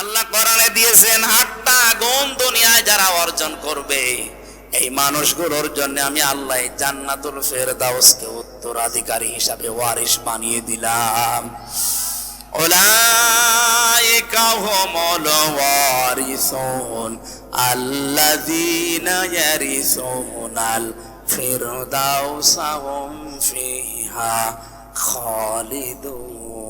আল্লাহ কোরআনে দিয়েছেন আটটা গুণ দুনিয়ায় যারা অর্জন করবে। এই মানুষগুলোর জন্য আমি আল্লাহ জান্নাতুল ফেরদাউসকে উত্তরাধিকারী হিসাবে ওয়ারিশ বানিয়ে দিলাম। ওলাইকা হুমুল ওয়ারিসুন, আল্লাযীনা ইয়ারিসুনাল ফিরদাউসা হুম ফিহা খালিদুন।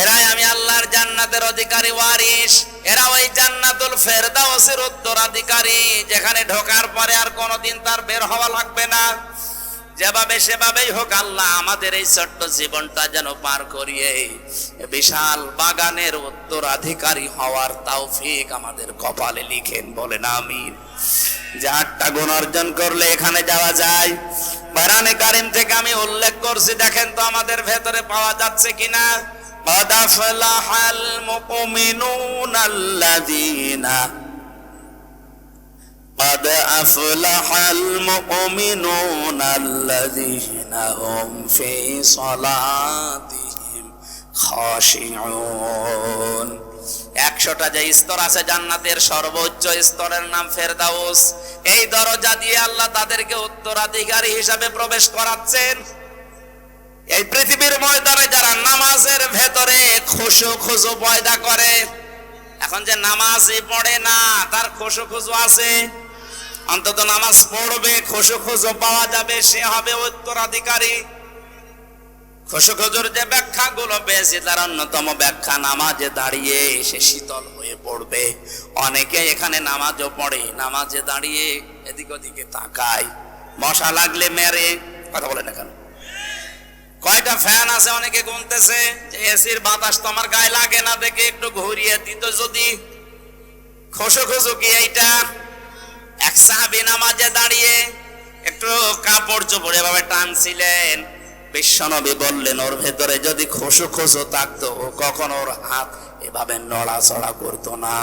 এরাই আমি আল্লাহর জান্নাতের অধিকারী ওয়ারিস এরা ওই জান্নাতুল ফেরদাউসের উত্তরাধিকারী যেখানে ঢোকার পরে আর কোনোদিন তার বের হওয়া লাগবে না। যেভাবে সেভাবেই হোক আল্লাহ আমাদের এই ছোট্ট জীবনটা যেন পার করিয়ে বিশাল বাগানের উত্তরাধিকারী হওয়ার তৌফিক আমাদের কপালে লিখেন, বলেন আমিন। যে আটটা গুণ অর্জন করলে এখানে যাওয়া যায়। কোরআনে কারিম থেকে আমি উল্লেখ করছি, দেখেন তো আমাদের ভেতরে পাওয়া যাচ্ছে কিনা। قد أفلح المؤمنون الذين قد أفلح المؤمنون الذين هم في صلاتهم خاشعون একশোটা যে স্তর আছে জান্নাতের সর্বোচ্চ স্তরের নাম ফেরদাউস এই দরজা দিয়ে আল্লাহ তাদেরকে উত্তরাধিকারী হিসাবে প্রবেশ করাচ্ছেন এই পৃথিবীর ময়দানে যারা নামাজের ভেতরে খুশু খুশু পয়দা করে, এখন যে নামাজই পড়ে না, তার খুশু খুশু আছে। অন্তত নামাজ পড়বে খুশু খুশু পাওয়া যাবে, সে হবে উত্তরাধিকারী। খুশু খুজুর যে ব্যাখ্যাগুলো পেয়েছি, তার অন্যতম ব্যাখ্যা, নামাজে দাঁড়িয়ে সে শীতল হয়ে পড়বে। অনেকে এখানে নামাজও পড়ে, নামাজে দাঁড়িয়ে এদিক ওদিকে তাকায়। মশা লাগলে মেরে, কথা বলে না কেন? কয়টা ফ্যান আছে অনেকে গুনতেছে, যে এসির বাতাস তো আমার গায়ে লাগে না দেখে একটু ঘুরিয়ে দিত যদি। খসো খসো কি এইটা? এক সাহাবি নামাজে দাঁড়িয়ে একটু কাপড় চোপড় এভাবে টানছিলেন। বিশ্বনবী বললেন, ওর ভেতরে যদি খসো খসো থাকতো, ও কখন ওর হাত এভাবে নড়াচড়া করতো না।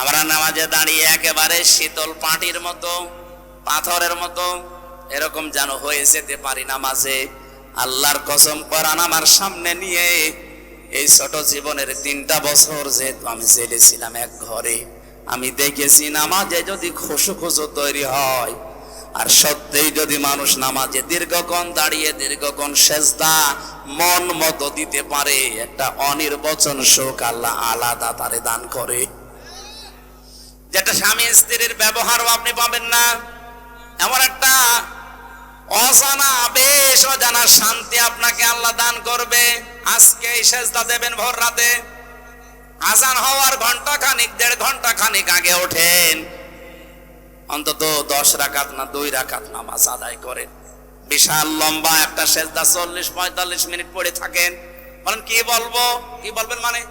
আমরা নামাজে দাঁড়িয়ে একেবারে শীতল পাটির মতো, পাথরের মতো, এরকম যেন হয়ে যেতে পারি নামাজে। আল্লাহর কসম করান আমার সামনে নিয়ে এই ছোট জীবনের তিনটা বছর যেহেতু আমি জেলে ছিলাম এক ঘরে, আমি দেখেছি নামাজে যদি খুশু খুশু তৈরি হয়, আর সত্যিই যদি মানুষ নামাজে দীর্ঘক্ষণ দাঁড়িয়ে, দীর্ঘক্ষণ সেজদা মন মতো দিতে পারে, একটা অনির্বচন শোক আল্লাহ আলাদা তারে দান করে। যেটা স্বামী স্ত্রীর ব্যবহারও আপনি পাবেন না। এমন একটা অজানা বেশ অজানা শান্তি আপনাকে আল্লাহ দান করবে। আজকে এই সেজদা দেবেন ভোর রাতে। আজান হওয়ার ঘণ্টা খানিক দেড় ঘণ্টা খানিক আগে ওঠেন। অন্তত দশ রাকাত না দুই রাকাত নামাজ আদায় করেন। বিশাল লম্বা একটা সেজদা, চল্লিশ, পঁয়তাল্লিশ মিনিট পড়ে থাকেন। বলেন, কি বলব? কি বলবেন মানে?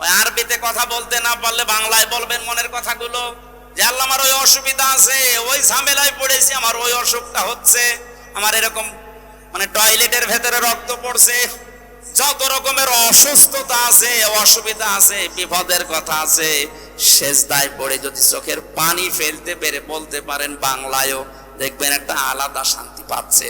ওই আরবিতে কথা বলতে না পারলে বাংলায় বলবেন মনের কথাগুলো? যে আল্লাহ, আমার ওই অসুবিধা আছে, ওই ঝামেলায় পড়েছি, আমার ওই অসুখটা হচ্ছে। আমার এরকম মানে টয়লেটের ভেতরে রক্ত পড়ছে, যত রকমের অসুস্থতা আছে, অসুবিধা আছে, বিপদের কথা আছে শেষ দায় পড়ে যদি চোখের পানি ফেলতে পেরে বলতে পারেন বাংলায়ও দেখবেন একটা আলাদা শান্তি পাচ্ছে।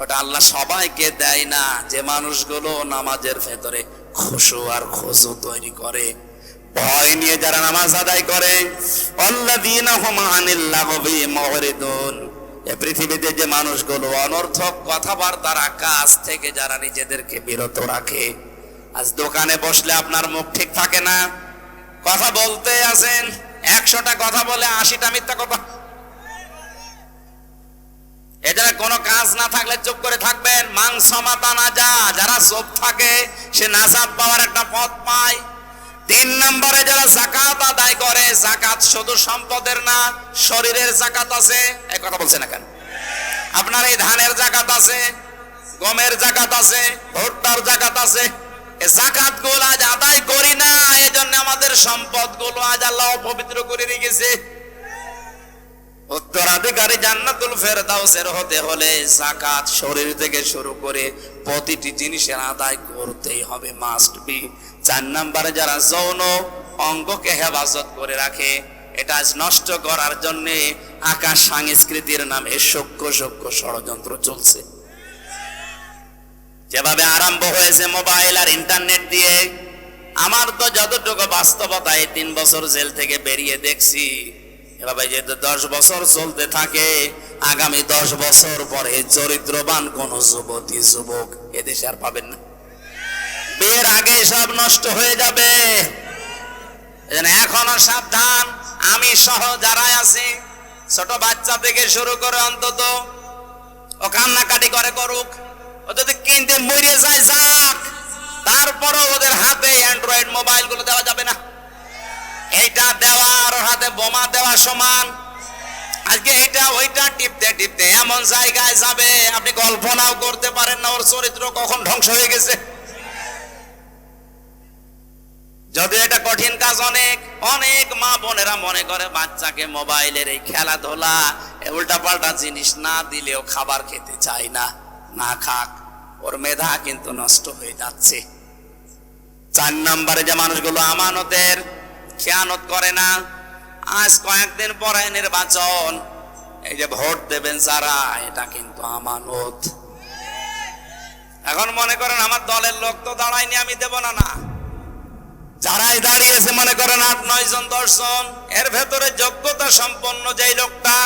ওটা আল্লাহ সবাইকে দেয় না, যে মানুষগুলো নামাজের ভেতরে খুশু আর খুশু তৈরি করে। ভয় নিয়ে যারা নামাজ আদায় করে অল্লাদিন এ পৃথিবীতে যে মানুষগুলো অনর্থক কথাবার্তার কাজ থেকে যারা নিজেদেরকে বিরত রাখে, আজ দোকানে বসলে আপনার মুখ ঠিক থাকে না। কথা বলতে আছেন, একশোটা কথা বলে আশিটা মিথ্যা কথা। এদের কোনো কাজ না থাকলে চুপ করে থাকবেন। মাংস মাতা না যা, যারা চুপ থাকে, সে নাজাত পাওয়ার একটা পথ পায়। তিন নম্বরে যারা জাকাত আদায় করে জাকাত শুধু সম্পদের না, শরীরের জাকাত আছে এই কথা বলছে না কেন? আপনার এই ধানের জাকাত আছে, গমের জাকাত আছে, ভুট্টার জাকাত আছে জাকাতগুলো আজ আদায় করি না এই জন্য আমাদের সম্পদগুলো আজ আল্লাহ পবিত্র করে রেখেছে। উত্তরাধিকারী জান্নাতুল ফেরদাউসের হতে হলে জাকাত শরীর থেকে শুরু করে প্রতিটি জিনিসের আদায় করতেই হবে মাস্ট বি চার নাম্বারে যারা যৌন অঙ্গকে হেফাজত করে রাখে, এটা আজ নষ্ট করার জন্য আকাশ সংস্কৃতির নামে সক্য সক্য ষড়যন্ত্র চলছে। যেভাবে আরম্ভ হয়েছে মোবাইল আর ইন্টারনেট দিয়ে, আমার তো যতটুকু বাস্তবতা এই তিন বছর জেল থেকে বেরিয়ে দেখছি, এভাবে যেহেতু দশ বছর চলতে থাকে, আগামী দশ বছর পরে চরিত্রবান কোন যুবতী, যুবক এদেশে আর পাবেন না। বিয়ের আগে সব নষ্ট হয়ে যাবে। এখনও সাবধান। আমি সহ যারা আছি, ছোট বাচ্চা থেকে শুরু করে অন্তত ও কান্নাকাটি করে করুক। ও যদি কিনতে মরে যায়, যাক। তারপরও ওদের হাতে অ্যান্ড্রয়েড মোবাইলগুলো দেওয়া যাবে না। এটা দেওয়া আর হাতে বোমা দেওয়া সমান। আজকে এটা ওইটা টিপতে টিপতে এমন জায়গায় যাবে, আপনি কল্পনাও করতে পারেন না, ওর চরিত্র কখন ধ্বংস হয়ে গেছে। যদিও এটা কঠিন কাজ অনেক অনেক মা বোনেরা মনে করে বাচ্চাকে মোবাইলের এই খেলাধুলা উল্টা পাল্টা জিনিস না দিলেও খাবার খেতে চায় না। না খাক, ওর মেধা কিন্তু নষ্ট হয়ে যাচ্ছে। চার নম্বরে যে মানুষগুলো আমানতের খেয়ানত করে না, আজ কয়েকদিন পরে নির্বাচন, এই যে ভোট দেবেন যারা, এটা কিন্তু আমানত। এখন মনে করেন আমার দলের লোক তো দাঁড়ায়নি, আমি দেব না না। যারাই দাঁড়িয়েছে, মনে করেন আট, নয় জন, দশ জন, এর ভেতরে যোগ্যতা সম্পন্ন যেই লোকটা,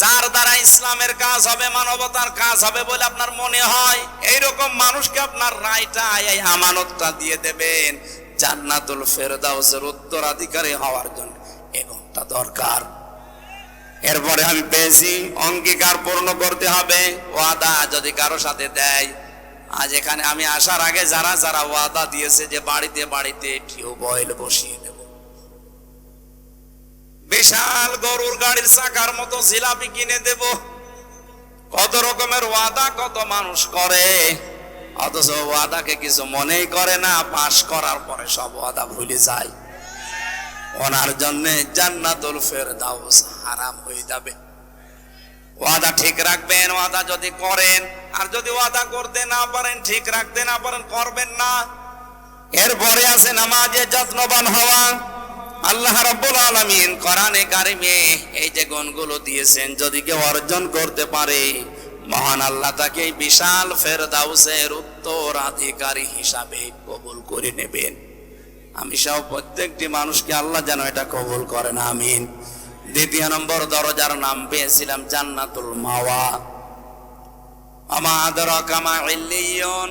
যার দ্বারা ইসলামের কাজ হবে, মানবতার কাজ হবে বলে আপনার মনে হয়, এইরকম মানুষকে আপনার রায়টা এই আমানতটা দিয়ে দেবেন। জান্নাতুল ফেরদাউসের উত্তরাধিকারী হওয়ার জন্য এগোটা দরকার। এরপরে আমি পেয়েছি, অঙ্গীকার পূর্ণ করতে হবে, ওয়াদা যদি কারও সাথে দেয় আজ এখানে আমি আসার আগে যারা যারা ওয়াদা দিয়েছে যে বাড়িতে বাড়িতে টিউবওয়েল বসিয়ে দেব। বিশাল গরুর গাড়ির চাকার মতো জিলাপি কিনে দেব। কত রকমের ওয়াদা, কত মানুষ করে। অথচ ওয়াদাকে কিছু মনেই করে না, পাশ করার পরে সব ওয়াদা ভুলে যায়। ওনার জন্য জান্নাতুল ফেরদাউস হারাম হয়ে যাবে। ওয়াদা ঠিক রাখবেন, ওয়াদা যদি করেন, আর যদি ওয়াদা করতে না পারেন, ঠিক রাখতে না পারেন, করবেন না। এরপরে আছে নামাজে যত্নবান হওয়া। আল্লাহ রাব্বুল আলামিন কোরআনে কারিমে এই যে গুণগুলো দিয়েছেন, যদি কেউ অর্জন করতে পারে, মহান আল্লাহ তাকে বিশাল ফেরদাউসের উত্তরাধিকারী হিসাবে কবুল করে নেবেন। আমি সহ প্রত্যেকটি মানুষকে আল্লাহ যেন এটা কবুল করেন, আমিন। দ্বিতীয় নম্বর দরজার নাম পেয়েছিলাম জান্নাতুল মাওয়া। আমাদের কামা ইল্লিয়ন।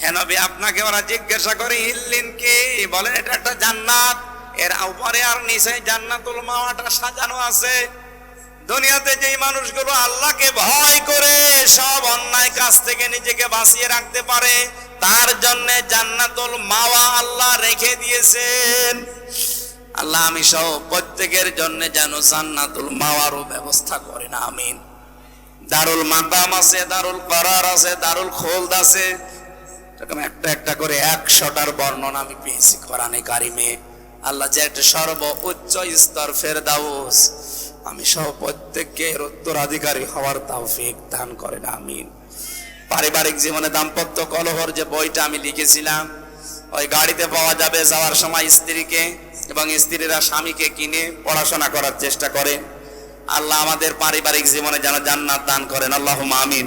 হ্যাঁ নবী, আপনাকে ওরা জিজ্ঞাসা করে, ইল্লিন কি? বলেন, এটা একটা জান্নাত। এর উপরে আর নিচে জান্নাতুল মাওয়াটা সাজানো আছে। দুনিয়াতে যেই মানুষগুলো আল্লাহকে ভয় করে, সব অন্যায় কাজ থেকে নিজেকে বাঁচিয়ে রাখতে পারে, তার জন্য জান্নাতুল মাওয়া আল্লাহ রেখে দিয়েছেন। আল্লাহ, আমি সহ প্রত্যেকের জন্য যেন জান্নাতুল মাওয়ারও ব্যবস্থা করেন, আমিন। দারুল মাকাম আছে, দারুল করার আছে, দারুল খোলদ আছে। এরকম একটা একটা করে একশোটার বর্ণনা আমি পেয়েছি কোরআনে কারিমে। আল্লাহ যে একটা সর্ব উচ্চ স্তর ফেরদাউস, আমি সহ প্রত্যেককে উত্তরাধিকারী হওয়ার তৌফিক দান করেন, আমিন। পারিবারিক জীবনে দাম্পত্য কলহর যে বইটা আমি লিখেছিলাম, ওই গাড়িতে পাওয়া যাবে যাওয়ার সময় স্ত্রীকে। এবং স্ত্রীরা স্বামীকে কিনে পড়াশোনা করার চেষ্টা করে। আল্লাহ আমাদের পারিবারিক জীবনে যেন জান্নাত দান করেন। আল্লাহ আমিন।